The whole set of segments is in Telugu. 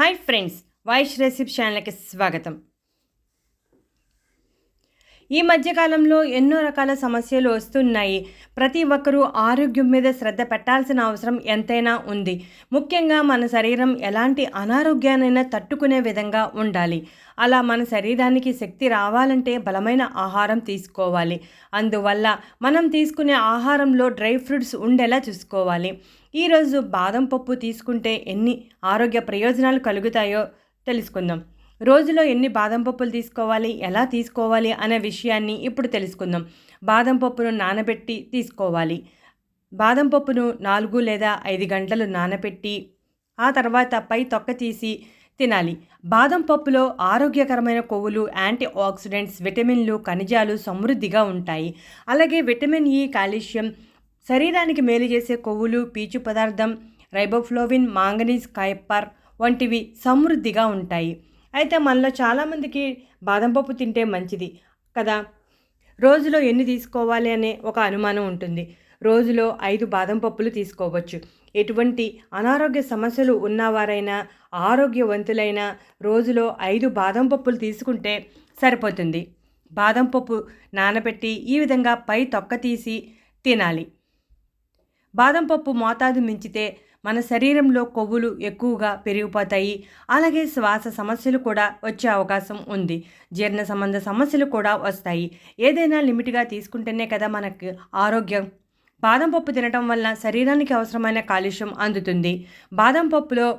హాయ్ ఫ్రెండ్స్ వాయిస్ రెసిపీ ఛానల్కి స్వాగతం. ఈ మధ్యకాలంలో ఎన్నో రకాల సమస్యలు వస్తున్నాయి. ప్రతి ఒక్కరూ ఆరోగ్యం మీద శ్రద్ధ పెట్టాల్సిన అవసరం ఎంతైనా ఉంది. ముఖ్యంగా మన శరీరం ఎలాంటి అనారోగ్యానైనా తట్టుకునే విధంగా ఉండాలి. అలా మన శరీరానికి శక్తి రావాలంటే బలమైన ఆహారం తీసుకోవాలి. అందువల్ల మనం తీసుకునే ఆహారంలో డ్రై ఫ్రూట్స్ ఉండేలా చూసుకోవాలి. ఈరోజు బాదం పప్పు తీసుకుంటే ఎన్ని ఆరోగ్య ప్రయోజనాలు కలుగుతాయో తెలుసుకుందాం. రోజులో ఎన్ని బాదం పప్పులు తీసుకోవాలి ఎలా తీసుకోవాలి అనే విషయాన్ని ఇప్పుడు తెలుసుకుందాం. బాదం పప్పును నానబెట్టి తీసుకోవాలి. బాదం పప్పును నాలుగు లేదా ఐదు గంటలు నానబెట్టి ఆ తర్వాత పై తొక్క తీసి తినాలి. బాదం పప్పులో ఆరోగ్యకరమైన కొవ్వులు యాంటీ ఆక్సిడెంట్స్ విటమిన్లు ఖనిజాలు సమృద్ధిగా ఉంటాయి. అలాగే విటమిన్ ఈ కాల్షియం శరీరానికి మేలు చేసే కొవ్వులు పీచు పదార్థం రైబోఫ్లోవిన్ మాంగనీస్ కాయప్పర్ వంటివి సమృద్ధిగా ఉంటాయి. అయితే మనలో చాలామందికి బాదం పప్పు తింటే మంచిది కదా? రోజులో ఎన్ని తీసుకోవాలి అనే ఒక అనుమానం ఉంటుంది. రోజులో ఐదు బాదం పప్పులు తీసుకోవచ్చు. ఎటువంటి అనారోగ్య సమస్యలు ఉన్నవారైనా ఆరోగ్యవంతులైన రోజులో ఐదు బాదం పప్పులు తీసుకుంటే సరిపోతుంది. బాదం పప్పు నానబెట్టి ఈ విధంగా పై తొక్క తీసి తినాలి. బాదం పప్పు మోతాదు మించితే మన శరీరంలో కొవ్వులు ఎక్కువగా పెరిగిపోతాయి. అలాగే శ్వాస సమస్యలు కూడా వచ్చే అవకాశం ఉంది. జీర్ణ సంబంధ సమస్యలు కూడా వస్తాయి. ఏదైనా లిమిట్గా తీసుకుంటేనే కదా మనకు ఆరోగ్యం. బాదం పప్పు తినటం వల్ల శరీరానికి అవసరమైన కాలుష్యం అందుతుంది. బాదం పప్పులో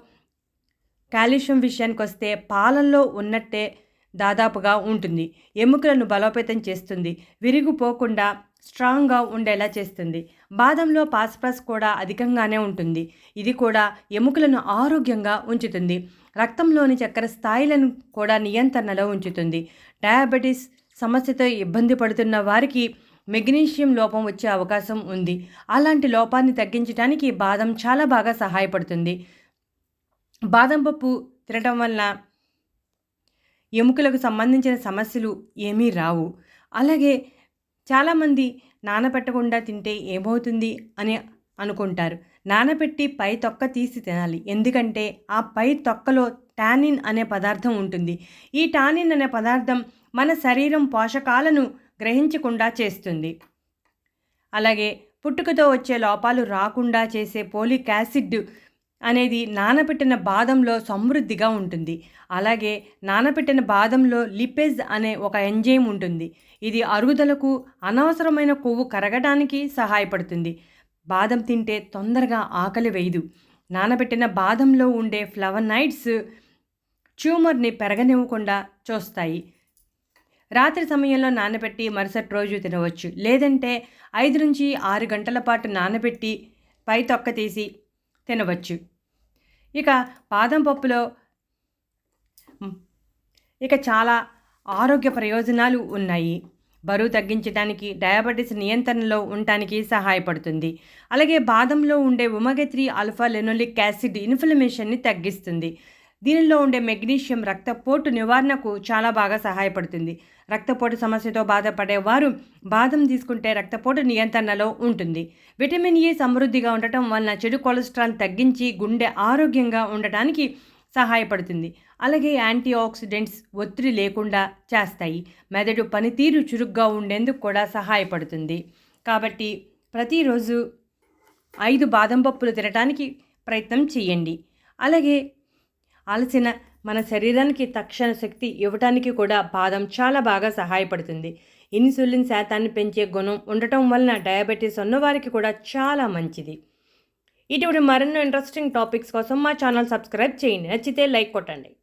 కాల్షియం విషయానికి వస్తే పాలల్లో ఉన్నట్టే దాదాపుగా ఉంటుంది. ఎముకలను బలోపేతం చేస్తుంది. విరిగిపోకుండా స్ట్రాంగ్గా ఉండేలా చేస్తుంది. బాదంలో పాస్పరస్ కూడా అధికంగానే ఉంటుంది. ఇది కూడా ఎముకలను ఆరోగ్యంగా ఉంచుతుంది. రక్తంలోని చక్కెర స్థాయిలను కూడా నియంత్రణలో ఉంచుతుంది. డయాబెటీస్ సమస్యతో ఇబ్బంది పడుతున్న వారికి మెగ్నీషియం లోపం వచ్చే అవకాశం ఉంది. అలాంటి లోపాన్ని తగ్గించడానికి బాదం చాలా బాగా సహాయపడుతుంది. బాదం పప్పు తినటం వల్ల ఎముకలకు సంబంధించిన సమస్యలు ఏమీ రావు. అలాగే చాలామంది నానబెట్టకుండా తింటే ఏమవుతుంది అని అనుకుంటారు. నానబెట్టి పై తొక్క తీసి తినాలి. ఎందుకంటే ఆ పై తొక్కలో టానిన్ అనే పదార్థం ఉంటుంది. ఈ టానిన్ అనే పదార్థం మన శరీరం పోషకాలను గ్రహించకుండా చేస్తుంది. అలాగే పుట్టుకతో వచ్చే లోపాలు రాకుండా చేసే పోలిక్ యాసిడ్ అనేది నానబెట్టిన బాదంలో సమృద్ధిగా ఉంటుంది. అలాగే నానబెట్టిన బాదంలో లిపేజ్ అనే ఒక ఎంజైమ్ ఉంటుంది. ఇది అరుగుదలకు అనవసరమైన కొవ్వు కరగడానికి సహాయపడుతుంది. బాదం తింటే తొందరగా ఆకలి వేయదు. నానబెట్టిన బాదంలో ఉండే ఫ్లవనైడ్స్ ట్యూమర్ని పెరగనివ్వకుండా చూస్తాయి. రాత్రి సమయంలో నానబెట్టి మరుసటి రోజు తినవచ్చు. లేదంటే ఐదు నుంచి ఆరు గంటల పాటు నానబెట్టి పై తొక్క తీసి తినవచ్చు. ఇక బాదం పప్పులో ఇక చాలా ఆరోగ్య ప్రయోజనాలు ఉన్నాయి. బరువు తగ్గించడానికి డయాబెటీస్ నియంత్రణలో ఉండటానికి సహాయపడుతుంది. అలాగే బాదంలో ఉండే omega three alpha linolenic acid ఇన్ఫ్లమేషన్ని తగ్గిస్తుంది. దీనిలో ఉండే మెగ్నీషియం రక్తపోటు నివారణకు చాలా బాగా సహాయపడుతుంది. రక్తపోటు సమస్యతో బాధపడే వారు బాదం తీసుకుంటే రక్తపోటు నియంత్రణలో ఉంటుంది. విటమిన్ ఏ సమృద్ధిగా ఉండటం వలన చెడు కొలెస్ట్రాల్ తగ్గించి గుండె ఆరోగ్యంగా ఉండటానికి సహాయపడుతుంది. అలాగే యాంటీ ఆక్సిడెంట్స్ ఒత్తిడి లేకుండా చేస్తాయి. మెదడు పనితీరు చురుగ్గా ఉండేందుకు కూడా సహాయపడుతుంది. కాబట్టి ప్రతిరోజు ఐదు బాదం పప్పులు తినడానికి ప్రయత్నం చేయండి. అలాగే అలసిన మన శరీరానికి తక్షణ శక్తి ఇవ్వటానికి కూడా బాదం చాలా బాగా సహాయపడుతుంది. ఇన్సులిన్ శాతాన్ని పెంచే గుణం ఉండటం వలన డయాబెటీస్ ఉన్నవారికి కూడా చాలా మంచిది. ఇటువంటి మరెన్నో ఇంట్రెస్టింగ్ టాపిక్స్ కోసం మా ఛానల్ సబ్స్క్రైబ్ చేయండి. నచ్చితే లైక్ కొట్టండి.